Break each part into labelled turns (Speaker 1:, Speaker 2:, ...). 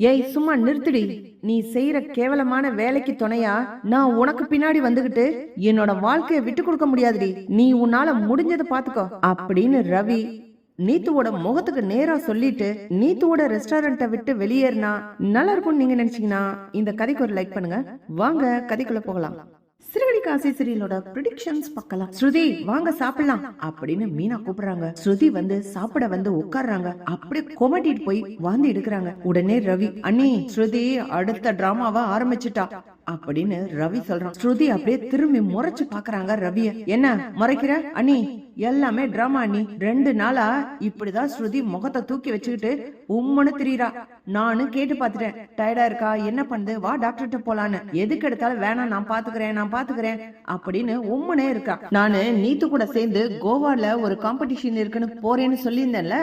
Speaker 1: ஏய் சும்மா நிறுத்துடி. நீ செய்யற கேவலமான வேலைக்கு துணையா? நான் உனக்கு பின்னாடி வந்துகிட்டு என்னோட வாழ்க்கைய விட்டு கொடுக்க முடியாதுடி. நீ உன்னால முடிஞ்சதை பாத்துக்கோ. அப்படின்னு ரவி நீத்துவோட முகத்துக்கு நேரா சொல்லிட்டு நீத்துவோட ரெஸ்டாரண்ட்டை விட்டு வெளியேறினா நல்லா இருக்கும்னு நீங்க நினைச்சீங்கன்னா இந்த கதைக்கு ஒரு லைக் பண்ணுங்க. வாங்க கதைக்குள்ள போகலாம். சிறுகடி காசி சீரியலோட ப்ரிடிக்ஷன்ஸ் பார்க்கலாம். ஸ்ருதி வாங்க சாப்பிடலாம். அப்படின்னு மீனா கூப்பிடுறாங்க. ஸ்ருதி வந்து சாப்பிட வந்து உட்கார்றாங்க. அப்படியே கொமட்டிட்டு போய் வாந்தி எடுக்கிறாங்க. உடனே ரவி அண்ணி ஸ்ருதி அடுத்த டிராமாவை ஆரம்பிச்சுட்டா. அப்படின்னு ரவி சொல்றான். ஸ்ருதி அப்படியே திரும்பி முறைச்சு பாக்குறாங்க ரவிய. என்ன முறைக்கிற? அண்ணி எல்லாமே டிராமா நீ ரெண்டு நாளா இப்படிதான் ஸ்ருதி முகத்தை தூக்கி வச்சுக்கிட்டு உம்முன்னு திரியறா. நானும் கேட்டு பாத்துட்டேன் டயர்டா இருக்கா? என்ன பண்ணுது வா டாக்டர்கிட்ட போலான்னு. எதுக்கு எடுத்தாலும் வேணாம் நான் பாத்துக்கிறேன் நான் பாத்துக்கிறேன் அப்படின்னு உம்முனே இருக்கா. நானு நீத்து கூட சேர்ந்து கோவால ஒரு காம்படிஷன் இருக்குன்னு போறேன்னு சொல்லியிருந்தேன்ல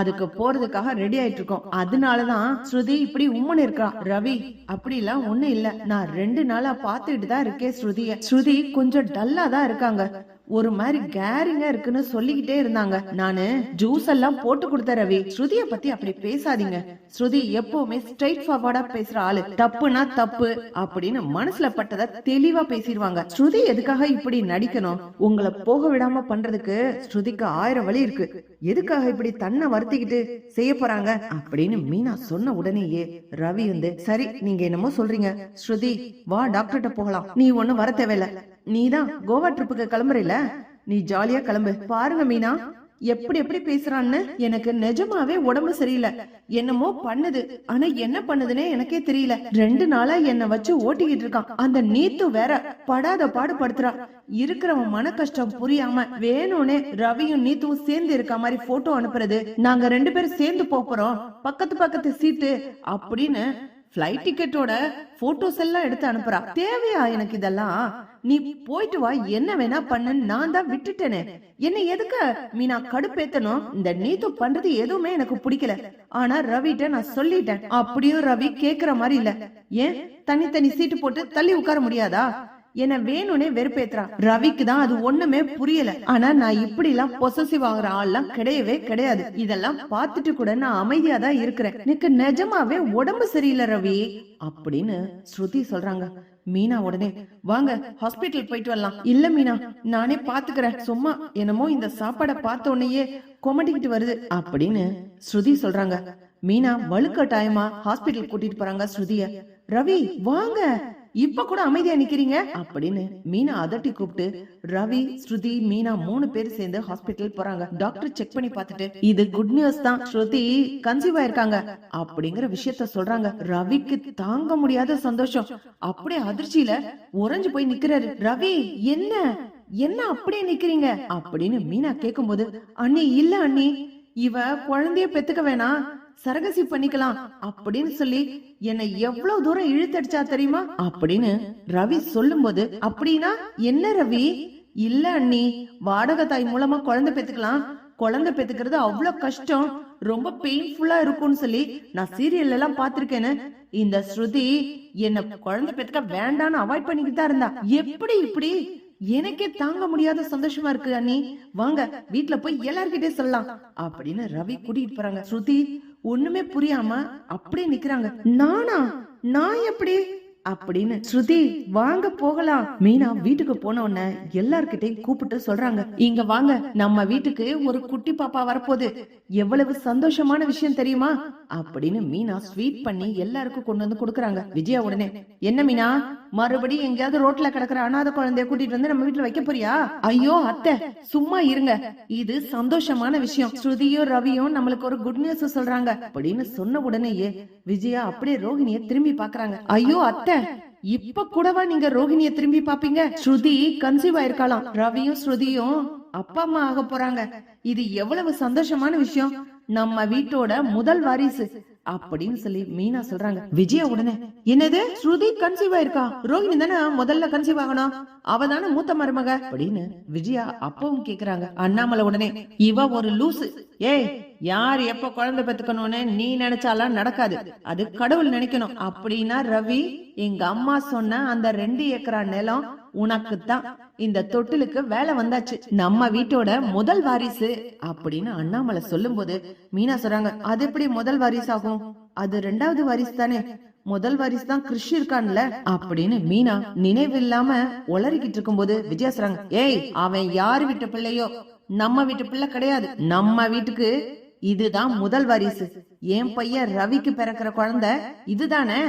Speaker 1: அதுக்கு போறதுக்காக ரெடி ஆயிட்டு இருக்கோம். அதனாலதான் ஸ்ருதி இப்படி உம்மன் இருக்கா. ரவி அப்படி எல்லாம் ஒண்ணு இல்ல. நான் ரெண்டு நாளா பாத்துட்டு தான் இருக்கேன் ஸ்ருதிய. ஸ்ருதி கொஞ்சம் டல்லா தான் இருக்காங்க. ஒரு மாதிரி கேரிங்கா இருக்குன்னு சொல்லிக்கிட்டே இருந்தாங்க. நானு ஜூஸ் எல்லாம் போட்டு கொடுத்த ரவி. ஸ்ருதிய பத்தி அப்படி பேசாதீங்க. ஸ்ருதி எப்பவுமே ஸ்ட்ரைட் ஃபார்வர்டா பேசுற ஆளு. தப்புனா தப்பு அப்படின்னு மனசுல பட்டத தெளிவா பேசிடுவாங்க. ஸ்ருதி எதுக்காக இப்படி நடிக்கணும்? உங்களை போக விடாம பண்றதுக்கு ஸ்ருதிக்கு ஆயிரம் வழி இருக்கு. எதுக்காக இப்படி தன்னை வருத்திக்கிட்டு செய்ய போறாங்க? அப்படின்னு மீனா சொன்ன உடனேயே ரவி வந்து சரி நீங்க என்னமோ சொல்றீங்க. ஸ்ருதி வா டாக்டர்கிட்ட போகலாம். நீ ஒண்ணு வர தேவையில்ல. நீதான் கோவா ட்ரிப்புக்கு கிளம்புறீல நீ ஜாலியா கிளம்பு. பாருங்க மீனா. எப்படி எப்படி பேசுறான்னு எனக்கு நிஜமாவே உடம்பு சரியில்லை. என்னமோ பண்ணுது. ஆனா என்ன பண்ணுதுன்னே எனக்கே தெரியல. ரெண்டு நாளா என்ன வச்சு ஓட்டிக்கிட்டு இருக்கான். அந்த நீத்து வேற படாத பாடு படுத்துறா இருக்கிறவன் மன கஷ்டம் புரியாம வேணும்னே ரவியும் நீத்துவும் சேர்ந்து இருக்க மாதிரி போட்டோ அனுப்புறது. நாங்க ரெண்டு பேரும் சேர்ந்து போறோம். பக்கத்து பக்கத்து சீட்டு அப்படின்னு ஃப்ளைட் டிக்கெட்டோட போட்டோஸ் எல்லாம் எடுத்து அனுப்புறா. தேவையா எனக்கு இதெல்லாம்? நீ போயிட்டு வா என்ன வேணா பண்ணு நான் தான் விட்டுட்டேனே. என்ன எதுக்கு மீனா கடுப்பேத்தனும் இந்த நீத்து பண்றது எதுவுமே எனக்கு பிடிக்கல. ஆனா ரவிட்ட நான் சொல்லிட்டேன். அப்படியும் ரவி கேக்குற மாதிரி இல்ல. ஏன்? தனித்தனி சீட்டு போட்டு தள்ளி உட்கார முடியாதா? என்ன வேணும்னே வெறுப்பேத்துறான். ரவிக்கு தான் அது ஒண்ணுமே புரியல. ஆனா நான் இப்படி எல்லாம் பொசசிவ் ஆகுற ஆள்லாம் கிடையவே கிடையாது. இதெல்லாம் பார்த்துட்டு கூட நான் அமைதியா தான் இருக்கிறேன். எனக்கு நிஜமாவே உடம்பு சரியில்லை ரவி. அப்படின்னு ஸ்ருதி சொல்றாங்க. மீனா உடனே வாங்க ஹாஸ்பிட்டல் போயிட்டு வரலாம். இல்ல மீனா நானே பாத்துக்கிறேன். சும்மா என்னமோ இந்த சாப்பாடை பார்த்த உடனேயே கொமட்டிக்கிட்டு வருது அப்படின்னு ஸ்ருதி சொல்றாங்க. மீனா வலுக்கட்டாயமா ஹாஸ்பிட்டல் கூட்டிட்டு போறாங்க ஸ்ருதிய. ரவி வாங்க. இப்ப கூட அமைதியா நிக்கிறீங்க? அப்படின்னு மீனா அதட்டி கூப்பிட்டு ரவி ஸ்ருதி மீனா மூணு பேர் சேர்ந்து ஹாஸ்பிட்டல் போறாங்க. டாக்டர் செக் பண்ணி பார்த்துட்டு இது குட் நியூஸ் தான் ஸ்ருதி கன்சீவ் ஆயிருக்காங்க. அப்படிங்கிற விஷயத்த சொல்றாங்க. ரவிக்கு தாங்க முடியாத சந்தோஷம். அப்படியே அதிர்ச்சியில உறைஞ்சு போய் நிக்கிறாரு. ரவி என்ன? என்ன அப்படியே நிக்கிறீங்க? அப்படின்னு மீனா கேக்கும்போது அண்ணி இல்ல அண்ணி இவ குழந்தைய பெத்துக்க வேணாம். சரகசி பண்ணிக்கலாம் அப்படின்னு சொல்லி என்னை எவ்வளவு தூரம் இழுத்தடிச்சா தெரியுமா? அப்படின்னு ரவி சொல்லும்போது அப்படின்னா என்ன ரவி? இல்ல அண்ணி வாடகை தாய் மூலமா குழந்தை பெத்துக்கலாம். குழந்தை பெத்துக்கிறது அவ்வளவு கஷ்டம். ரொம்ப பெயின்ஃபுல்லா இருக்கும்னு சொல்லி நான் சீரியல் எல்லாம் பாத்திருக்கேன்னு இந்த ஸ்ருதி என்ன குழந்தை பெத்துக்க வேண்டாம்னு அவாய்ட் பண்ணிக்கிட்டு தான் இருந்தா. எப்படி இப்படி? எனக்கே தாங்க முடியாத சந்தோஷமா இருக்கு அண்ணி. வாங்க வீட்டுல போய் எல்லார்கிட்டே சொல்லலாம். அப்படின்னு ரவி கூட்டிட்டு போறாங்க. ஸ்ருதி ஒண்ணுமே புரியாம அப்படியே நிக்கிறாங்க. நானா? நான் எப்படி? அப்படின்னு ஸ்ருதி வாங்க போகலாம். மீனா வீட்டுக்கு போன உடனே எல்லார்கிட்டையும் கூப்பிட்டு சொல்றாங்க. இங்க வாங்க நம்ம வீட்டுக்கு ஒரு குட்டி பாப்பா வரப்போகுது. எவ்வளவு சந்தோஷமான விஷயம் தெரியுமா? அப்படின்னு மீனா ஸ்வீட் பண்ணி எல்லாருக்கும் கொண்டு வந்து கொடுக்குறாங்க. விஜயா உடனே என்ன மீனா மறுபடியும் எங்கேயாவது ரோட்ல கிடக்குற அனாத குழந்தைய கூட்டிட்டு வந்து நம்ம வீட்டுல வைக்க போறியா? ஐயோ அத்தை சும்மா இருங்க. இது சந்தோஷமான விஷயம். ஸ்ருதியும் ரவியும் நம்மளுக்கு ஒரு குட் நியூஸ் சொல்றாங்க. அப்படின்னு சொன்ன உடனேயே விஜயா அப்படியே ரோஹிணிய திரும்பி பாக்குறாங்க ஐயோ அத்தை இப்ப கூடவா நீங்க ரோஹிணிய திரும்பி பாப்பீங்க? ஸ்ருதி கன்சீவ் ஆயிருக்கலாம் ரவியும் ஸ்ருதியும் அப்பா அம்மா ஆக போறாங்க. இது எவ்வளவு சந்தோஷமான விஷயம். நம்ம வீட்டோட முதல் வாரிசு அப்படின்னு சொல்லி மீனா சொல்றாங்க. விஜயா உடனே என்னது? ஸ்ருதி கன்சீவ் ஆயிருக்கா? ரோஹிணி தானே முதல்ல கன்சீவ் ஆகணும்? அவ தானே மூத்த மருமக? அப்படின்னு விஜயா அப்பவும் கேக்குறாங்க. அண்ணாமலை உடனே இவ ஒரு லூசு. ஏய் யார் எப்ப குழந்தை பெத்துக்கணும்னு நீ நினைச்சாலாம் நடக்காது. அது கடவுள் நினைக்கணும். அப்படின்னா ரவி எங்க அம்மா சொன்ன அந்த ரெண்டு ஏக்கரா நிலம் உனக்கு தான் இந்த தொட்டிலுக்கு வேலை வந்தாச்சு. நம்ம வீட்டோட முதல் வாரிசு அப்படின்னு அண்ணாமலை சொல்லும் போது மீனா சொல்றாங்க அது எப்படி முதல் வாரிசு ஆகும் அது ரெண்டாவது வாரிசு தானே. முதல் வாரிசு தான் கிருஷி இருக்கான்ல. அப்படின்னு மீனா நினைவில்லாம உளறிக்கிட்டு இருக்கும்போது விஜயா சொல்றாங்க ஏய் அவன் யார் வீட்டு பிள்ளையோ? நம்ம வீட்டு பிள்ளை கிடையாது. நம்ம வீட்டுக்கு இதுதான் முதல் வாரிசு. என் பையன் ரவிக்கு பிறக்கிற குழந்தை இதுதானே?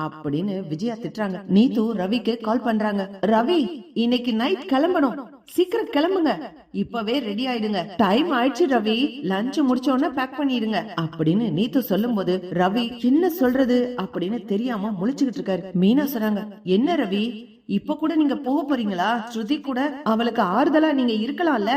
Speaker 1: அப்படின்னு விஜயா திட்டுறாங்க. நீத்து ரவிக்கு கால் பண்றாங்க. ரவி இன்னைக்கு நைட் கிளம்பணும். சீக்கிரம் கிளம்புங்க. இப்பவே ரெடி ஆயிடுங்க. டைம் ஆயிடுச்சு ரவி. லஞ்ச் முடிச்ச உடனே பேக் பண்ணிடுங்க. அப்படின்னு நீத்து சொல்லும் போது ரவி என்ன சொல்றது? அப்படின்னு தெரியாம முழிச்சுக்கிட்டு இருக்காரு. மீனா சொல்றாங்க என்ன ரவி? இப்ப கூட நீங்க போக போறீங்களா? ஸ்ருதி கூட அவளுக்கு ஆறுதலா நீங்க இருக்கலாம்ல?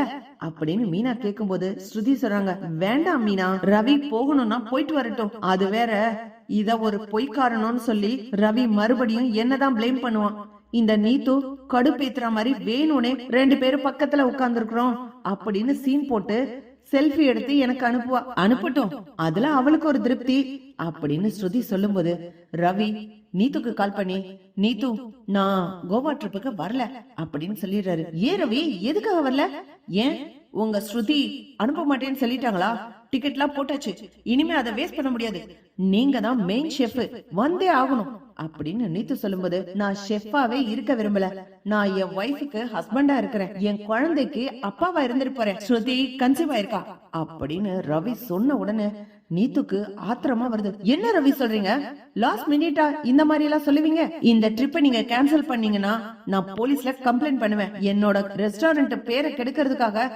Speaker 1: அப்படின்னு மீனா கேக்கும்போது ஸ்ருதி சொல்றாங்க வேண்டாம் மீனா. ரவி போகணும்னா போயிட்டு வரட்டும். அது வேற இத ஒரு பொய்க்காரனோன்னு சொல்லி ரவி மறுபடியும் என்னதான் ப்ளேம் பண்ணுவான். இந்த நீத்து கடுப்பேத்துற மாதிரி வேணும்னே ரெண்டு பேரும் பக்கத்துல உட்கார்ந்துருக்குறோம் அப்படின்னு சீன் போட்டு செல்ஃபி எடுத்து எனக்கு அனுப்புவா. அனுப்பட்டும். அதுல அவளுக்கு ஒரு திருப்தி அப்படின்னு ஸ்ருதி சொல்லும்போது ரவி நீத்துக்கு கால் பண்ணி நீத்து நான் கோவா ட்ரிப்புக்கு வரல அப்படின்னு சொல்லிடுறாரு. ஏன் ரவி? எதுக்காக வரல? ஏன்? உங்க ஸ்ருதி அனுப்ப மாட்டேன்னு சொல்லிட்டாங்களா? டிக்கெட்லாம் போட்டாச்சு. இனிமே அதை வேஸ்ட் பண்ண முடியாது. நீங்க தான் மெயின் ஷெஃப் வந்தே ஆகணும். அப்படின்னு நீத்து சொல்லும்போது நான் ஷெஃபாவே இருக்க விரும்பல. நான் என் ஒய்ஃபுக்கு ஹஸ்பண்டா இருக்கிறேன். என் குழந்தைக்கு அப்பாவா இருந்துட்டு போறேன். ஸ்ருதி கன்சீவ் ஆயிருக்கா? அப்படின்னு ரவி சொன்ன உடனே நீத்துக்கு ஆத்திரமா வருது. என்ன ரவி சொல்றீங்க? லாஸ்ட் மினிட்டா இந்த மாதிரி எல்லாம் சொல்லுவீங்க? இந்த ட்ரிப்பை நீங்க கேன்சல் பண்ணீங்கன்னா நான் போலீஸ்ல கம்ப்ளைண்ட் பண்ணுவேன். என்னோட ரெஸ்டாரண்ட் பேரை கெடுக்கிறதுக்காக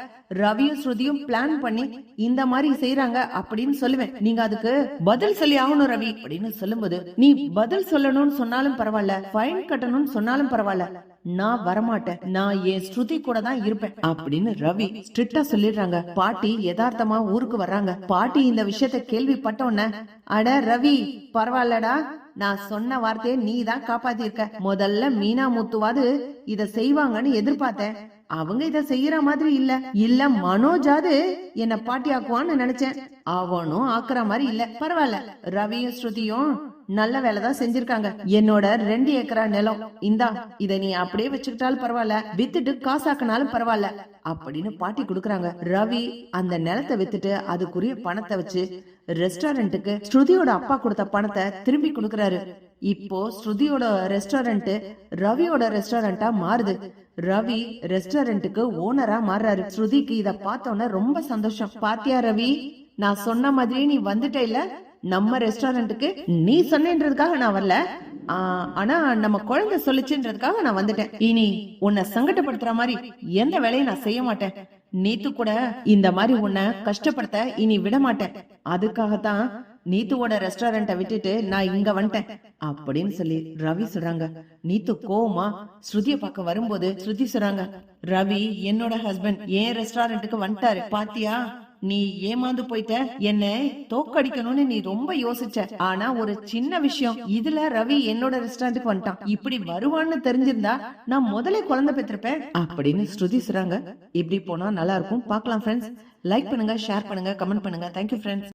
Speaker 1: ரவியும் ஸ்ருதியும் பிளான் பண்ணி இந்த மாதிரி செய்யறாங்க அப்படின்னு சொல்லுவேன். நீங்க அதுக்கு பதில் சொல்லி ஆகணும் ரவி அப்படின்னு சொல்லும்போது நீ பதில் சொல்லணும்னு சொன்னாலும் பரவாயில்ல ஃபைன் கட்டணும்னு சொன்னாலும் பரவாயில்ல. நான் வரமாட்டேன். நான் என் ஸ்ருதி கூட தான் இருப்பேன். அப்படின்னு ரவி ஸ்ட்ரிக்டா சொல்லிடுறாங்க. பாட்டி யதார்த்தமா ஊருக்கு வர்றாங்க. பாட்டி இந்த விஷயத்த கேள்விப்பட்ட உடனே அட ரவி பரவாயில்லடா. நான் சொன்ன வார்த்தையை நீ தான் காப்பாத்திருக்க. முதல்ல மீனா முத்துவாது இத செய்வாங்கன்னு எதிர்பார்த்தேன். அவங்க இத செய்யற மாதிரி இல்ல. இல்ல மனோஜாது என்ன பாட்டி ஆக்குவான்னு நினைச்சேன். அவனும் ஆக்குற மாதிரி இல்ல. பரவாயில்ல. ரவியும் ஸ்ருதியும் நல்ல வேலை தான் செஞ்சிருக்காங்க. என்னோட ரெண்டு ஏக்கரா நிலம். இந்தா இத நீ அப்படியே வச்சுக்கிட்டாலும் பரவாயில்ல. வித்துட்டு காசாக்குனாலும் பரவாயில்ல. அப்படின்னு பாட்டி கொடுக்குறாங்க. ரவி அந்த நிலத்தை வித்துட்டு அதுக்குரிய பணத்தை வச்சு ரெஸ்டாரண்ட்டுக்கு ஸ்ருதியோட அப்பா கொடுத்த பணத்தை திரும்பி கொடுக்கறாரு. இப்போ ஸ்ருதியோட ரெஸ்டாரண்ட் ரவியோட ரெஸ்டாரண்டா மாறுது. ரவி ரெஸ்டாரண்ட்டுக்கு ஓனரா மாறுறாரு. ஸ்ருதிக்கு இத பார்த்தோன்னே ரொம்ப சந்தோஷம். பாத்தியா ரவி? நான் சொன்ன மாதிரியே நீ வந்துட்டே இல்ல? நம்ம ரெஸ்டாரண்ட்டுக்கு நீ சொன்னேன்றதுக்காக நான் வரல. ஆனா நம்ம குழந்தை சொல்லுச்சுன்றதுக்காக நான் வந்துட்டேன். இனி உன்னை சங்கடப்படுத்துற மாதிரி எந்த வேலையும் நான் செய்ய மாட்டேன். நீத்து கூட இந்த மாதிரி உன்னை கஷ்டப்படுத்த இனி விட மாட்டேன். அதுக்காகத்தான் நீத்துவோட ரெஸ்டாரண்ட்டை விட்டுட்டு நான் இங்க வந்துட்டேன் அப்படின்னு சொல்லி ரவி சொல்றாங்க. நீத்து கோவமா ஸ்ருதிய பார்க்க வரும்போது ஸ்ருதி சொல்றாங்க ரவி என்னோட ஹஸ்பண்ட் என் ரெஸ்டாரண்ட்டுக்கு வந்துட்டாரு? பாத்தியா? நீ ஏமாந்து போயிட்ட? என்ன தோக்கடிக்கணும்னு நீ ரொம்ப யோசிச்ச. ஆனா ஒரு சின்ன விஷயம் இதுல ரவி என்னோட ரெஸ்டாரண்ட்டுக்கு வந்துட்டான். இப்படி வருவான்னு தெரிஞ்சிருந்தா நான் முதல்ல குழந்தை பெற்றிருப்பேன் அப்படின்னு ஸ்ருதி சொல்றாங்க. இப்படி போனா நல்லா இருக்கும். பார்க்கலாம் ஃப்ரெண்ட்ஸ் லைக் பண்ணுங்க ஷேர் பண்ணுங்க கமெண்ட் பண்ணுங்க. Thank you friends